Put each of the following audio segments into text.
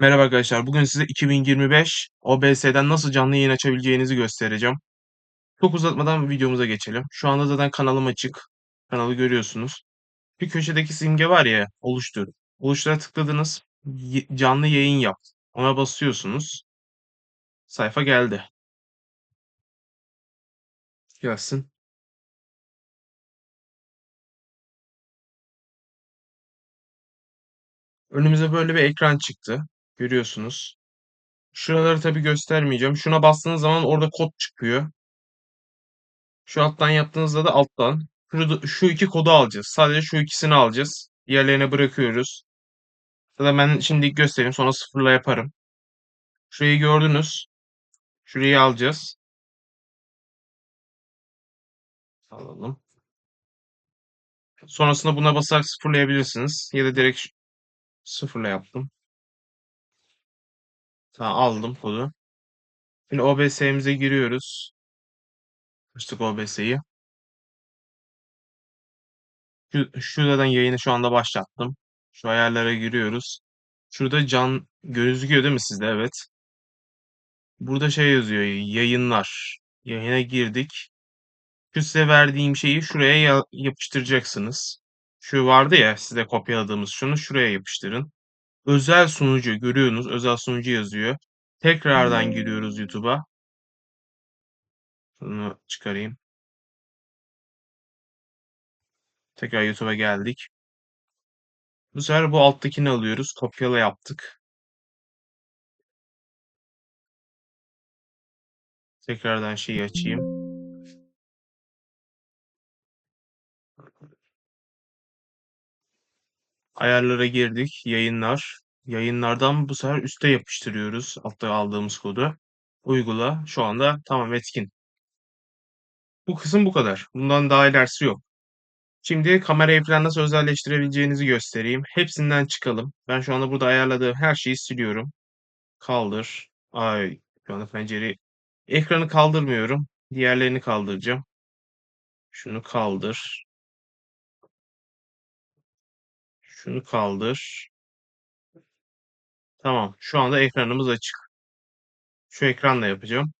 Merhaba arkadaşlar. Bugün size 2025 OBS'den nasıl canlı yayın açabileceğinizi göstereceğim. Çok uzatmadan videomuza geçelim. Şu anda zaten kanalım açık. Kanalı görüyorsunuz. Bir köşedeki simge var ya, oluştur. Oluştura tıkladınız. Canlı yayın yap. Ona basıyorsunuz. Sayfa geldi. Gelsin. Önümüze böyle bir ekran çıktı. Görüyorsunuz. Şuraları tabii göstermeyeceğim. Şuna bastığınız zaman orada kod çıkıyor. Şu alttan yaptığınızda da alttan. Şu iki kodu alacağız. Sadece şu ikisini alacağız. Diğerlerine bırakıyoruz. Ya da ben şimdi göstereyim sonra sıfırla yaparım. Şurayı gördünüz. Şurayı alacağız. Alalım. Sonrasında buna basarak sıfırlayabilirsiniz. Ya da direkt sıfırla yaptım. Tamam aldım kodu. Şimdi OBS'imize giriyoruz. Açtık OBS'yi. Şu, şuradan yayını şu anda başlattım. Şu ayarlara giriyoruz. Şurada can gözüküyor değil mi sizde? Evet. Burada şey yazıyor yayınlar. Yayına girdik. Şu size verdiğim şeyi şuraya ya- yapıştıracaksınız. Şu vardı ya size kopyaladığımız şunu şuraya yapıştırın. Özel sunucu görüyorsunuz. Özel sunucu yazıyor. Tekrardan giriyoruz YouTube'a. Bunu çıkarayım. Tekrar YouTube'a geldik. Bu sefer bu alttakini alıyoruz. Kopyala yaptık. Tekrardan şeyi açayım. Ayarlara girdik. Yayınlar. Yayınlardan bu sefer üste yapıştırıyoruz. Altta aldığımız kodu. Uygula. Şu anda tamam etkin. Bu kısım bu kadar. Bundan daha ilerisi yok. Şimdi kamerayı falan nasıl özelleştirebileceğinizi göstereyim. Hepsinden çıkalım. Ben şu anda burada ayarladığım her şeyi siliyorum. Kaldır. Ay, şu anda pencere. Ekranı kaldırmıyorum. Diğerlerini kaldıracağım. Şunu kaldır. Şunu kaldır. Tamam. Şu anda ekranımız açık. Şu ekranla yapacağım.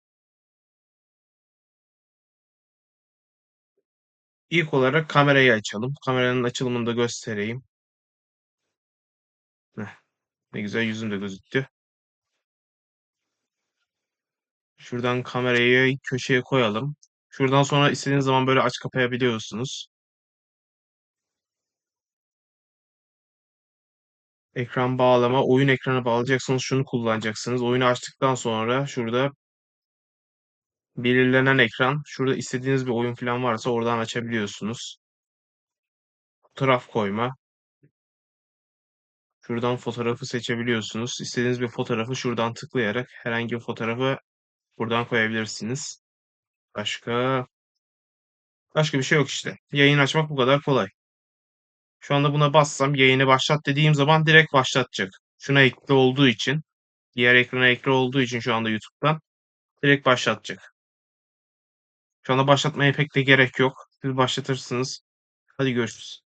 İlk olarak kamerayı açalım. Kameranın açılımını da göstereyim. Heh, ne güzel yüzüm de gözüktü. Şuradan kamerayı köşeye koyalım. Şuradan sonra istediğiniz zaman böyle aç kapayabiliyorsunuz. Ekran bağlama, oyun ekranı bağlayacaksınız. Şunu kullanacaksınız. Oyunu açtıktan sonra şurada belirlenen ekran. Şurada istediğiniz bir oyun falan varsa oradan açabiliyorsunuz. Fotoğraf koyma. Şuradan fotoğrafı seçebiliyorsunuz. İstediğiniz bir fotoğrafı şuradan tıklayarak herhangi bir fotoğrafı buradan koyabilirsiniz. Başka başka bir şey yok işte. Yayın açmak bu kadar kolay. Şu anda buna bassam yayını başlat dediğim zaman direkt başlatacak. Şuna ekli olduğu için, diğer ekrana ekli olduğu için şu anda YouTube'dan direkt başlatacak. Şu anda başlatmaya pek de gerek yok. Siz başlatırsınız. Hadi görüşürüz.